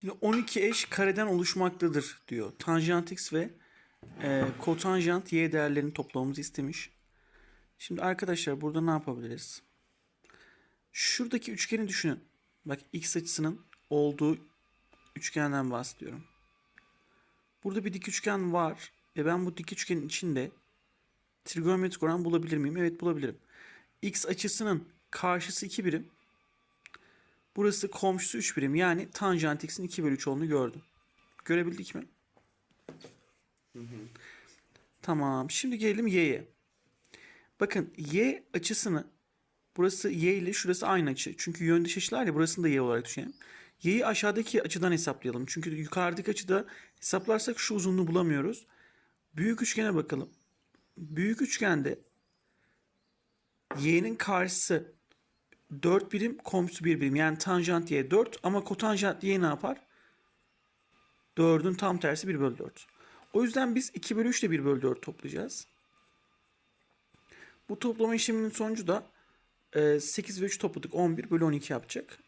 Şimdi 12 eş kareden oluşmaktadır diyor. Tanjant x ve e, kotanjant y değerlerini toplamamızı istemiş. Şimdi arkadaşlar burada ne yapabiliriz? Şuradaki üçgeni düşünün. Bak x açısının olduğu üçgenden bahsediyorum. Burada bir dik üçgen var ve ben bu dik üçgenin içinde trigonometrik oran bulabilir miyim? Evet bulabilirim. X açısının karşısı 2 birim. Burası komşusu 3 birim. Yani tanjant x'in 2 bölü 3 olduğunu gördüm. Görebildik mi? Tamam. Şimdi gelelim y'ye. Bakın y açısını burası y ile şurası aynı açı. Çünkü yöndeş açılar ya burasını da y olarak düşünelim. Y'yi aşağıdaki açıdan hesaplayalım. Çünkü yukarıdaki açıda hesaplarsak şu uzunluğu bulamıyoruz. Büyük üçgene bakalım. Büyük üçgende y'nin karşısı 4 birim, komşusu 1 birim. Yani tanjant y 4 ama kotanjant y ne yapar? 4'ün tam tersi 1 bölü 4. O yüzden biz 2 bölü 3 ile 1 bölü 4 toplayacağız. Bu toplama işleminin sonucu da e, 8 ve 3 topladık 11 bölü 12 yapacak.